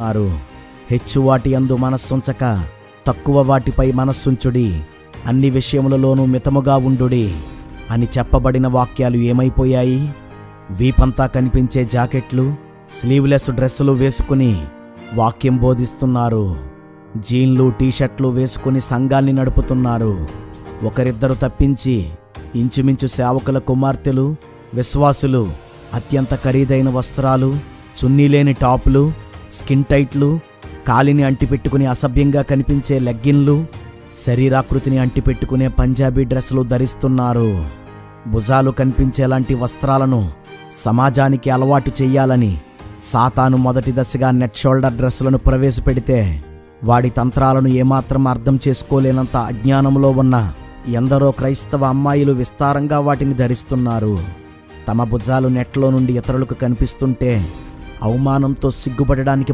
న్నారు హెచ్చు వాటి అందు మనస్సుంచక తక్కువ వాటిపై మనస్సుంచుడి అన్ని విషయములలోనూ మితముగా ఉండుడి అని చెప్పబడిన వాక్యాలు ఏమైపోయాయి? వీపంతా కనిపించే జాకెట్లు స్లీవ్లెస్ డ్రెస్సులు వేసుకుని వాక్యం బోధిస్తున్నారు. జీన్లు టీషర్ట్లు వేసుకుని సంఘాన్ని నడుపుతున్నారు. ఒకరిద్దరు తప్పించి ఇంచుమించు సేవకుల కుమార్తెలు విశ్వాసులు అత్యంత ఖరీదైన వస్త్రాలు చున్నీలేని టాపులు స్కిన్ టైట్లు కాలిని అంటిపెట్టుకుని అసభ్యంగా కనిపించే లెగ్గిన్లు శరీరాకృతిని అంటిపెట్టుకునే పంజాబీ డ్రెస్సులు ధరిస్తున్నారు. భుజాలు కనిపించేలాంటి వస్త్రాలను సమాజానికి అలవాటు చేయాలని సాతాను మొదటి దశగా నెట్ షోల్డర్ డ్రెస్సులను ప్రవేశపెడితే వాడి తంత్రాలను ఏమాత్రం అర్థం చేసుకోలేనంత అజ్ఞానంలో ఉన్న ఎందరో క్రైస్తవ అమ్మాయిలు విస్తారంగా వాటిని ధరిస్తున్నారు. తమ భుజాలు నెట్లో నుండి ఇతరులకు కనిపిస్తుంటే అవమానంతో సిగ్గుపడడానికి